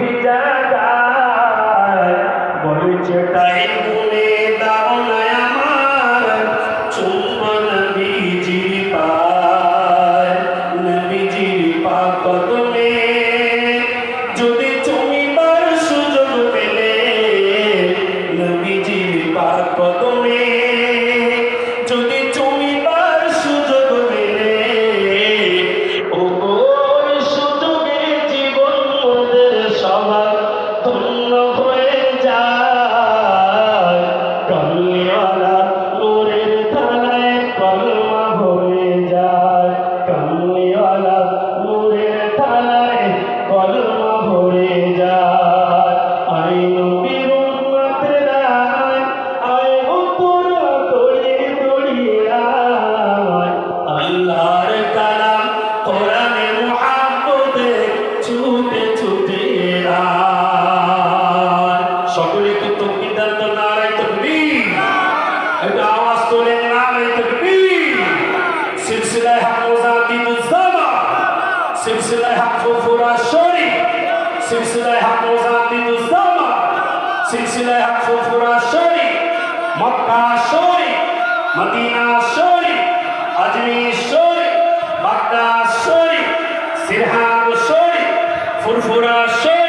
ভিজা গায় বলছে তাই মনে দাও না আমার চুম্মা নবীজির পায়। নবীজির পা কদমে যদি চুমিবার সুযোগ পেলে সকলে একটু তকবীর দেন তো নারায় তকবীর? একটু আওয়াজ তোলেন নারায় তকবীর। সিলসিলায় হক মোজাদ্দিদুজ্জামা সিলসিলায় হক ফুরফুরা শরীফ। সিলসিলায় হক মোজাদ্দিদুজ্জামা সিলসিলায় হক Furfura Sharif. Mecca Sharif, Medina Sharif, Ajmer Sharif, Baghdad Sharif, Sirhind Sharif, Furfura Sharif.